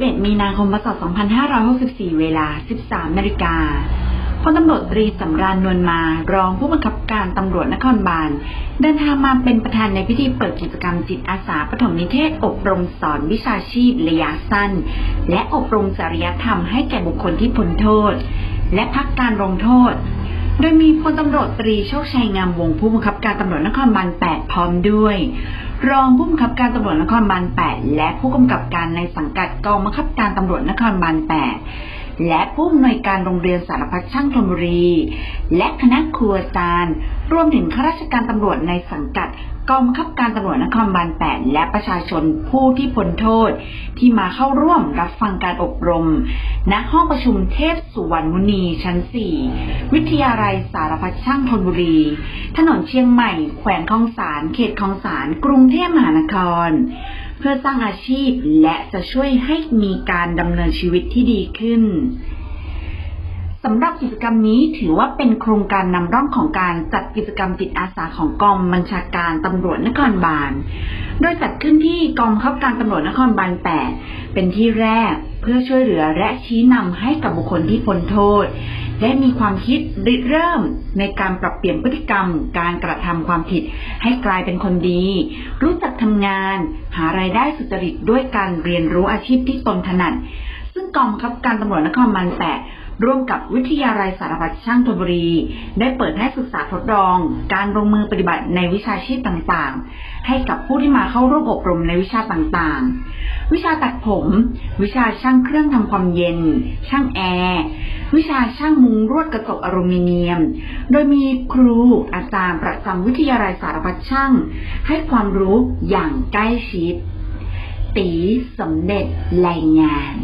11มีนาคมพศ2564 เวลา 13 นาฬิกาพลตำรวจตรีสำราญนวลมา รองผู้บังคับการตำรวจนครบาล เดินทางมาเป็นประธานในพิธีเปิดกิจกรรมจิตอาสาปฐมนิเทศอบรมสอนวิชาชีพระยะสั้น และอบรมจริยธรรมให้แก่บุคคลที่พ้นโทษ และพักการลงโทษ โดยมีพลตำรวจตรีโชคชัยงามวงผู้บังคับการตำรวจนครบาล8 พร้อมด้วย รองผู้บังคับการตำรวจนครบาล8 และผู้กำกับการในสังกัดกองบังคับการตำรวจนครบาล8 และผู้อำนวยการโรงเรียนสารพัดช่างธนบุรี และคณะครัวจารย์ รวมถึงข้าราชการตำรวจในสังกัดกองบังคับการตำรวจนครบาล 8 และประชาชนผู้ที่พ้นโทษ ที่มาเข้าร่วมรับฟังการอบรม ณ ห้องประชุมเทพสุวรรณมุนีชั้น 4 วิทยาลัยสารพัดช่างธนบุรี ถนนเชียงใหม่ แขวงคลองสาร เขตคลองสาร กรุงเทพมหานคร เพื่อสร้างอาชีพและจะช่วยให้มีการดำเนินชีวิตที่ดีขึ้น สำหรับกิจกรรมนี้ถือว่าเป็นโครงการนำร่องของการจัดกิจกรรมจิตอาสาของกองบัญชาการตำรวจนครบาล โดยจัดขึ้นที่กองบังคับการตำรวจนครบาล 8 เป็นที่แรกเพื่อช่วยเหลือและชี้นำให้กับบุคคลที่พ้นโทษและมีความคิดริเริ่มในการปรับเปลี่ยนพฤติกรรม การกระทำความผิดให้กลายเป็นคนดี รู้จักทำงาน หารายได้สุจริตด้วยการเรียนรู้อาชีพที่ตนถนัด ซึ่งกองบังคับการตำรวจนครบาล 8 ร่วมกับวิทยาลัยสารพัดช่างธนบุรี ได้เปิดให้ศึกษาทดลอง การลงมือปฏิบัติในวิชาชีพต่างๆ ให้กับผู้ที่มาเข้าร่วมอบรมในวิชาต่างๆ วิชาตัดผม วิชาช่างเครื่องทำความเย็น ช่างแอร์วิชาช่างมุงรวดกระจกอลูมิเนียม โดยมีครูอาจารย์ประจำวิทยาลัยสารพัดช่าง ให้ความรู้อย่างใกล้ชิดตีสมเด็จแรงงาน